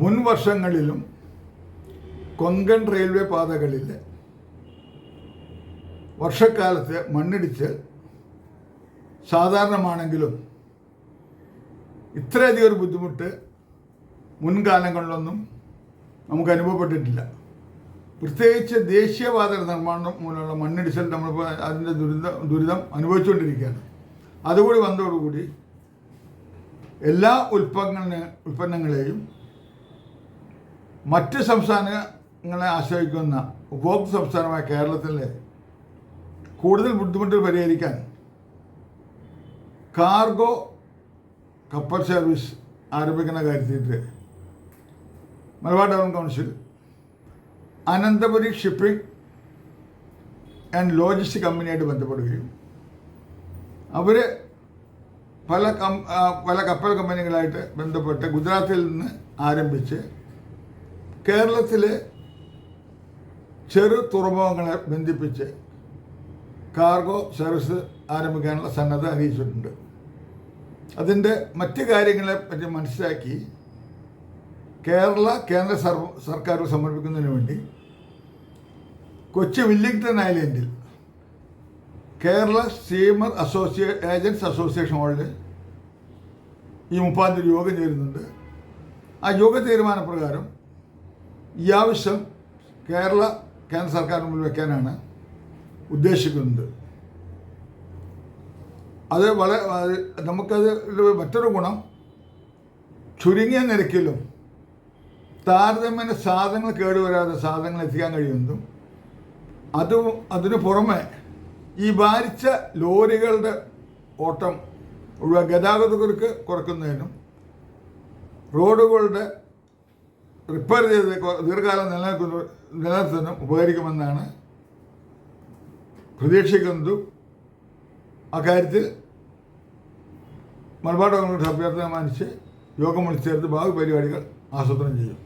മുൻ വർഷങ്ങളിലും കൊങ്കൺ റെയിൽവേ പാതകളിൽ വർഷക്കാലത്ത് മണ്ണിടിച്ച് സാധാരണമാണെങ്കിലും ഇത്രയധികം ഒരു ബുദ്ധിമുട്ട് മുൻകാലങ്ങളിലൊന്നും നമുക്ക് അനുഭവപ്പെട്ടിട്ടില്ല. പ്രത്യേകിച്ച് ദേശീയപാത നിർമ്മാണം മൂലമുള്ള മണ്ണിടിച്ചൽ നമ്മളിപ്പോൾ അതിന്റെ ദുരിതം ദുരിതം അനുഭവിച്ചുകൊണ്ടിരിക്കുകയാണ്. അതുകൂടി വന്നതോടുകൂടി എല്ലാ ഉൽപ്പന്ന ഉൽപ്പന്നങ്ങളെയും മറ്റ് സംസ്ഥാനങ്ങളെ ആശ്രയിക്കുന്ന ഉപഭോക്തൃ സംസ്ഥാനമായ കേരളത്തിലെ കൂടുതൽ ബുദ്ധിമുട്ടുകൾ പരിഹരിക്കാൻ കാർഗോ കപ്പൽ സർവീസ് ആരംഭിക്കുന്ന കാര്യത്തിൽ Malabar town council Ananthapuri shipping and logistic കമ്പനിയായിട്ട് ബന്ധപ്പെടുകയും അവർ പല കം പല കപ്പൽ കമ്പനികളായിട്ട് ബന്ധപ്പെട്ട് ഗുജറാത്തിൽ നിന്ന് ആരംഭിച്ച് കേരളത്തിലെ ചെറു തുറമുഖങ്ങളെ ബന്ധിപ്പിച്ച് കാർഗോ സർവീസ് ആരംഭിക്കാനുള്ള സന്നദ്ധ അറിയിച്ചിട്ടുണ്ട്. അതിന്റെ മറ്റ് കാര്യങ്ങളെ പറ്റി മനസ്സിലാക്കി കേരള കേന്ദ്ര സർ സർക്കാർ സമർപ്പിക്കുന്നതിന് വേണ്ടി കൊച്ചി വില്ലിംഗ്ടൺ ഐലൻഡിൽ കേരള സ്റ്റീമർ അസോസിയേ ഏജൻസ് അസോസിയേഷൻ ഹോളിൽ ഈ മുപ്പാം യോഗം ചേരുന്നുണ്ട്. ആ യോഗ തീരുമാനപ്രകാരം ഈ ആവശ്യം കേരള കേന്ദ്ര സർക്കാരിന് മുന്നിൽ വെക്കാനാണ് ഉദ്ദേശിക്കുന്നത്. അത് വളരെ നമുക്കത് മറ്റൊരു ഗുണം. ചുരുങ്ങിയ നിരക്കിലും താരതമ്യേന സാധനങ്ങൾ കേടുവരാതെ സാധനങ്ങൾ എത്തിക്കാൻ കഴിയുന്നതും അത് അതിനു പുറമെ ഈ ഭാരിച്ച ലോറികളുടെ ഓട്ടം ഒഴിവാ ഗതാഗത കുരുക്ക് കുറയ്ക്കുന്നതിനും റോഡുകളുടെ റിപ്പയർ ചെയ്ത് ദീർഘകാലം നിലനിൽക്കുന്ന നിലനിർത്തുന്നതിനും ഉപകരിക്കുമെന്നാണ് പ്രതീക്ഷിക്കുന്നതും അക്കാര്യത്തിൽ മലബാർ കോൺഗ്രസ് അഭ്യർത്ഥന മാനിച്ച് യോഗം വിളിച്ചു ചേർത്ത് ഭാവി പരിപാടികൾ ആസൂത്രണം ചെയ്യും.